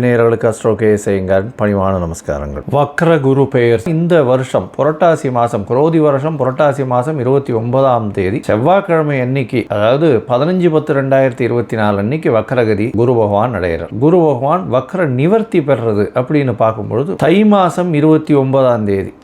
நேயர்களுக்கு அஸ்ட்ரோ செய்யுங்கள் பணிவான நமஸ்காரங்கள். வக்ர குரு பெயர். இந்த வருஷம் புரட்டாசி மாதம் குரோதி வருஷம் புரட்டாசி மாதம் இருபத்தி ஒன்பதாம் தேதி. செவ்வாய்க்கிழமை அன்னைக்கு அதாவது பதினஞ்சு பத்து ரெண்டாயிரத்தி இருபத்தி நாலு அன்னைக்கு வக்ரகதி குரு பகவான் அடைகிறார். குரு பகவான் வக்ர நிவர்த்தி பெறுறது அப்படின்னு பார்க்கும்பொழுது தை மாதம் இருபத்தி ஒன்பதாம் தேதி.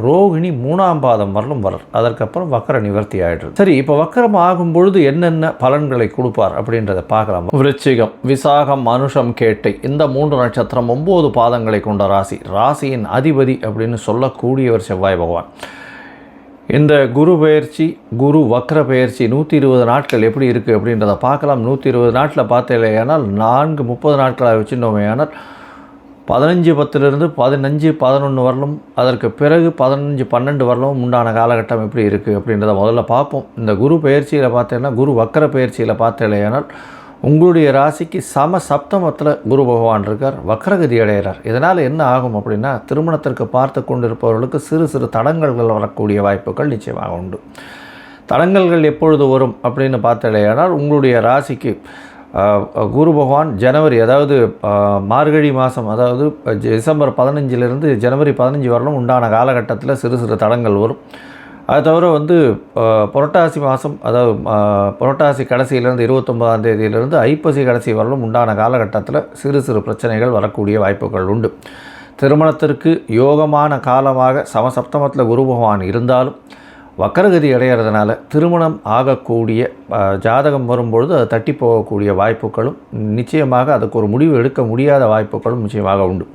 ரோகிணி மூணாம் பாதம் வரலும் வரல் அதற்கப்புறம் வக்கர நிவர்த்தி ஆகிடுது சரி இப்போ வக்கரம் ஆகும் பொழுது என்னென்ன பலன்களை கொடுப்பார் அப்படின்றத பார்க்கலாம். விருச்சிகம் விசாகம் மனுஷம் கேட்டை இந்த மூன்று நட்சத்திரம் ஒம்பது பாதங்களை கொண்ட ராசி. ராசியின் அதிபதி அப்படின்னு சொல்லக்கூடியவர் செவ்வாய் பகவான். இந்த குரு பயிற்சி குரு வக்ர பயிற்சி நூற்றி இருபது நாட்கள் எப்படி இருக்குது அப்படின்றத பார்க்கலாம். நூற்றி இருபது நாட்டில் ஆனால் நான்கு முப்பது நாட்களாக வச்சுருந்தோமே ஆனால் பதினஞ்சு பத்துலேருந்து பதினஞ்சு பதினொன்று வரலும் அதற்கு பிறகு பதினஞ்சு பன்னெண்டு வரலும் உண்டான காலகட்டம் எப்படி இருக்குது அப்படின்றத முதல்ல பார்ப்போம். இந்த குரு பயிற்சியில் பார்த்தேன்னா குரு வக்கர பயிற்சியில் பார்த்தேனால் உங்களுடைய ராசிக்கு சம சப்தமத்தில் குரு பகவான் இருக்கார் வக்கரகதி அடைகிறார் இதனால் என்ன ஆகும் அப்படின்னா திருமணத்திற்கு பார்த்து கொண்டிருப்பவர்களுக்கு சிறு சிறு தடங்கல்கள் வரக்கூடிய வாய்ப்புகள் நிச்சயமாக உண்டு. தடங்கல்கள் எப்பொழுது வரும் அப்படின்னு பார்த்தடையானால் உங்களுடைய ராசிக்கு குரு பகவான் ஜனவரி அதாவது மார்கழி மாதம் அதாவது டிசம்பர் பதினஞ்சிலிருந்து ஜனவரி பதினஞ்சு வரலும் உண்டான காலகட்டத்தில் சிறு சிறு தடங்கள் வரும். அது தவிர வந்து புரட்டாசி மாதம் அதாவது புரட்டாசி கடைசியிலேருந்து இருபத்தொம்பதாம் தேதியிலிருந்து ஐப்பசி கடைசி வரலும் உண்டான காலகட்டத்தில் சிறு சிறு பிரச்சனைகள் வரக்கூடிய வாய்ப்புகள் உண்டு. திருமணத்திற்கு யோகமான காலமாக சமசப்தமத்தில் குரு பகவான் இருந்தாலும் வக்கரகதி அடைகிறதுனால திருமணம் ஆகக்கூடிய ஜாதகம் வரும்பொழுது அது தட்டி போகக்கூடிய வாய்ப்புகளும் நிச்சயமாக அதுக்கு ஒரு முடிவு எடுக்க முடியாத வாய்ப்புகளும் நிச்சயமாக உண்டு.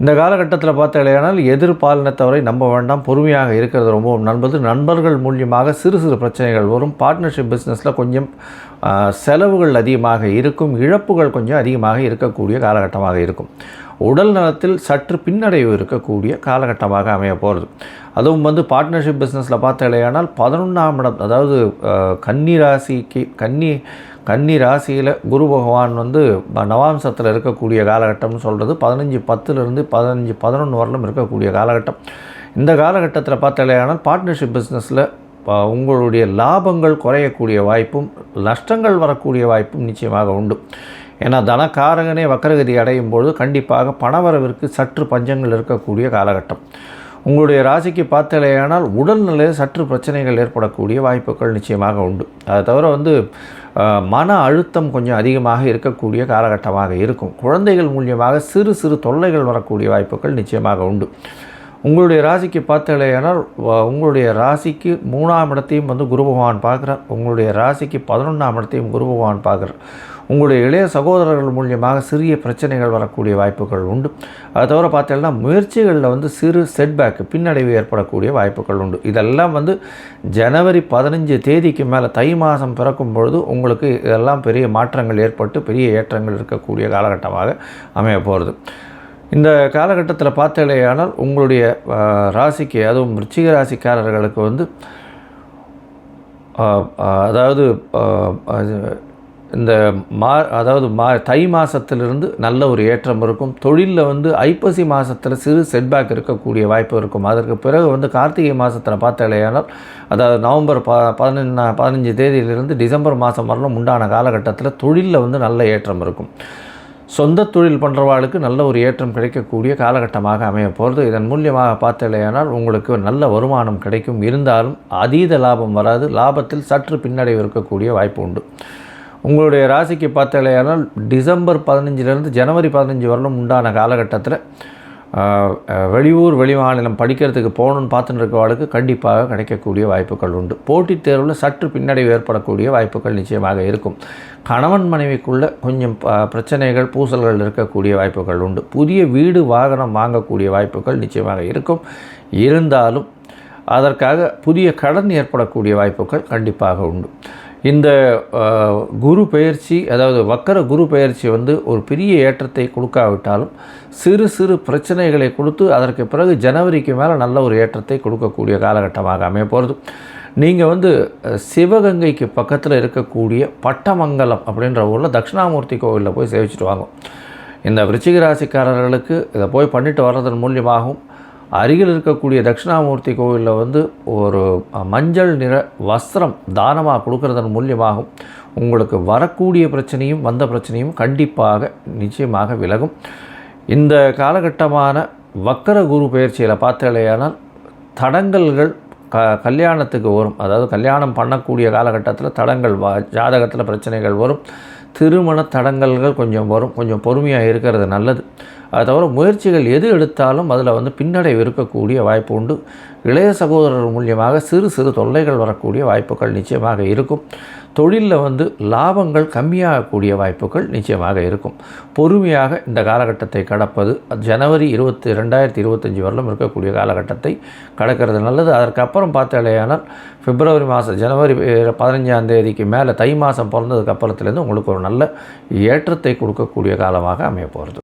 இந்த காலகட்டத்தில் பார்த்தீங்களேனால் எதிர்பாலினத்தவரை நம்ப வேண்டாம் பொறுமையாக இருக்கிறது ரொம்பவும் நண்பது நண்பர்கள். மூலியமாக சிறு சிறு பிரச்சனைகள் வரும். பார்ட்னர்ஷிப் பிஸ்னஸில் கொஞ்சம் செலவுகள் அதிகமாக இருக்கும். இழப்புகள் கொஞ்சம் அதிகமாக இருக்கக்கூடிய காலகட்டமாக இருக்கும். உடல் நலத்தில் சற்று பின்னடைவு இருக்கக்கூடிய காலகட்டமாக அமைய போகிறது அதுவும் வந்து பார்ட்னர்ஷிப் பிஸ்னஸில் பார்த்தீங்களேனால் பதினொன்றாம் இடம் அதாவது கன்னி ராசிக்கு கன்னி கன்னி ராசியில் குரு பகவான் வந்து நவாம்சத்தில் இருக்கக்கூடிய காலகட்டம்னு சொல்கிறது பதினஞ்சு பத்துலேருந்து பதினஞ்சு பதினொன்று வரலும் இருக்கக்கூடிய காலகட்டம். இந்த காலகட்டத்தில் பார்த்தாலேயானால் பார்ட்னர்ஷிப் பிஸ்னஸில் உங்களுடைய லாபங்கள் குறையக்கூடிய வாய்ப்பும் நஷ்டங்கள் வரக்கூடிய வாய்ப்பும் நிச்சயமாக உண்டு. ஏன்னா தனக்காரகனே வக்கரகதி அடையும் பொழுது கண்டிப்பாக பணவரவிற்கு சற்று பஞ்சங்கள் இருக்கக்கூடிய காலகட்டம். உங்களுடைய ராசிக்கு பார்த்தலையானால் உடல்நிலையில் சற்று பிரச்சனைகள் ஏற்படக்கூடிய வாய்ப்புகள் நிச்சயமாக உண்டு. அதை தவிர வந்து மன அழுத்தம் கொஞ்சம் அதிகமாக இருக்கக்கூடிய காலகட்டமாக இருக்கும். குழந்தைகள் மூலியமாக சிறு சிறு தொல்லைகள் வரக்கூடிய வாய்ப்புகள் நிச்சயமாக உண்டு. உங்களுடைய ராசிக்கு பார்த்தலையானால் உங்களுடைய ராசிக்கு மூணாம் இடத்தையும் வந்து குரு பகவான் பார்க்குறார். உங்களுடைய ராசிக்கு பதினொன்றாம் இடத்தையும் குரு பகவான் பார்க்குறார். உங்களுடைய இளைய சகோதரர்கள் மூலியமாக சிறிய பிரச்சனைகள் வரக்கூடிய வாய்ப்புகள் உண்டு. அதை தவிர பார்த்தீங்கன்னா முயற்சிகளில் வந்து சிறு செட்பேக் பின்னடைவு ஏற்படக்கூடிய வாய்ப்புகள் உண்டு. இதெல்லாம் வந்து ஜனவரி பதினஞ்சு தேதிக்கு மேலே தை மாதம் பிறக்கும் பொழுது உங்களுக்கு இதெல்லாம் பெரிய மாற்றங்கள் ஏற்பட்டு பெரிய ஏற்றங்கள் இருக்கக்கூடிய காலகட்டமாக அமைய போகிறது. இந்த காலகட்டத்தில் பார்த்தாலேயானால் உங்களுடைய ராசிக்கு அதுவும் ரிச்சிக ராசிக்காரர்களுக்கு வந்து அதாவது இந்த மா அதாவது மா தை மாதத்திலிருந்து நல்ல ஒரு ஏற்றம் இருக்கும். தொழிலில் வந்து ஐப்பசி மாதத்தில் சிறு செட்பேக் இருக்கக்கூடிய வாய்ப்பு இருக்கும். அதற்கு பிறகு வந்து கார்த்திகை மாதத்தில் பார்த்தாலேயானால் அதாவது நவம்பர் ப பதினஞ்சு பதினஞ்சு தேதியிலிருந்து டிசம்பர் மாதம் வரலும் உண்டான காலகட்டத்தில் தொழிலில் வந்து நல்ல ஏற்றம் இருக்கும். சொந்த தொழில் பண்ணுறவாளுக்கு நல்ல ஒரு ஏற்றம் கிடைக்கக்கூடிய காலகட்டமாக அமைய போகிறது. இதன் மூலியமாக பார்த்தலையானால் உங்களுக்கு நல்ல வருமானம் கிடைக்கும். இருந்தாலும் அதீத லாபம் வராது. லாபத்தில் சற்று பின்னடைவு இருக்கக்கூடிய வாய்ப்பு உண்டு. உங்களுடைய ராசிக்கு பார்த்தலையானால் டிசம்பர் பதினஞ்சிலேருந்து ஜனவரி பதினஞ்சு வரலும் உண்டான காலகட்டத்தில் வெளியூர் வெளிமாநிலம் படிக்கிறதுக்கு போகணுன்னு பார்த்துட்டு இருக்கவாளுக்கு கண்டிப்பாக கிடைக்கக்கூடிய வாய்ப்புகள் உண்டு. போட்டித் தேர்வில் சற்று பின்னடைவு ஏற்படக்கூடிய வாய்ப்புகள் நிச்சயமாக இருக்கும். கணவன் மனைவிக்குள்ளே கொஞ்சம் பிரச்சனைகள் பூசல்கள் இருக்கக்கூடிய வாய்ப்புகள் உண்டு. புதிய வீடு வாகனம் வாங்கக்கூடிய வாய்ப்புகள் நிச்சயமாக இருக்கும். இருந்தாலும் அதற்காக புதிய கடன் ஏற்படக்கூடிய வாய்ப்புகள் கண்டிப்பாக உண்டு. இந்த குரு பெயர்ச்சி அதாவது வக்கர குரு பெயர்ச்சி வந்து ஒரு பெரிய ஏற்றத்தை கொடுக்காவிட்டாலும் சிறு சிறு பிரச்சனைகளை கொடுத்து அதற்கு பிறகு ஜனவரிக்கு மேலே நல்ல ஒரு ஏற்றத்தை கொடுக்கக்கூடிய காலகட்டமாக அமைய போகிறது நீங்கள் வந்து சிவகங்கைக்கு பக்கத்தில் இருக்கக்கூடிய பட்டமங்கலம் அப்படின்ற ஊரில் தட்சிணாமூர்த்தி கோவிலில் போய் சேவிச்சுட்டு வாங்க. இந்த விருச்சிக ராசிக்காரர்களுக்கு இதை போய் பண்ணிட்டு வர்றதன் மூலியமாகவும் அருகில் இருக்கக்கூடிய தட்சிணாமூர்த்தி கோவிலில் வந்து ஒரு மஞ்சள் நிற வஸ்திரம் தானமாக கொடுக்கறதன் மூலியமாகவும் உங்களுக்கு வரக்கூடிய பிரச்சனையும் வந்த பிரச்சனையும் கண்டிப்பாக நிச்சயமாக விலகும். இந்த காலகட்டமான வக்கர குரு பயிற்சியில் பார்த்தாலேயானால் தடங்கல்கள் க கல்யாணத்துக்கு வரும். அதாவது கல்யாணம் பண்ணக்கூடிய காலகட்டத்தில் தடங்கள் வா ஜாதகத்தில் பிரச்சனைகள் வரும். திருமண தடங்கல்கள் கொஞ்சம் வரும். கொஞ்சம் பொறுமையாக இருக்கிறது நல்லது. அது தவிர முயற்சிகள் எது எடுத்தாலும் அதில் வந்து பின்னடைவு இருக்கக்கூடிய வாய்ப்பு உண்டு. இளைய சகோதரர் மூலியமாக சிறு சிறு தொல்லைகள் வரக்கூடிய வாய்ப்புகள் நிச்சயமாக இருக்கும். தொழிலில் வந்து லாபங்கள் கம்மியாகக்கூடிய வாய்ப்புகள் நிச்சயமாக இருக்கும். பொறுமையாக இந்த காலகட்டத்தை கடப்பது ஜனவரி இருபத்தி ரெண்டாயிரத்தி இருபத்தஞ்சி வரலும் இருக்கக்கூடிய காலகட்டத்தை கடக்கிறது நல்லது. அதற்கப்புறம் பார்த்தாலேயானால் பிப்ரவரி மாதம் ஜனவரி பதினஞ்சாம் தேதிக்கு மேலே தை மாதம் பிறந்ததுக்கு அப்புறத்துலேருந்து உங்களுக்கு ஒரு நல்ல ஏற்றத்தை கொடுக்கக்கூடிய காலமாக அமைய போகிறது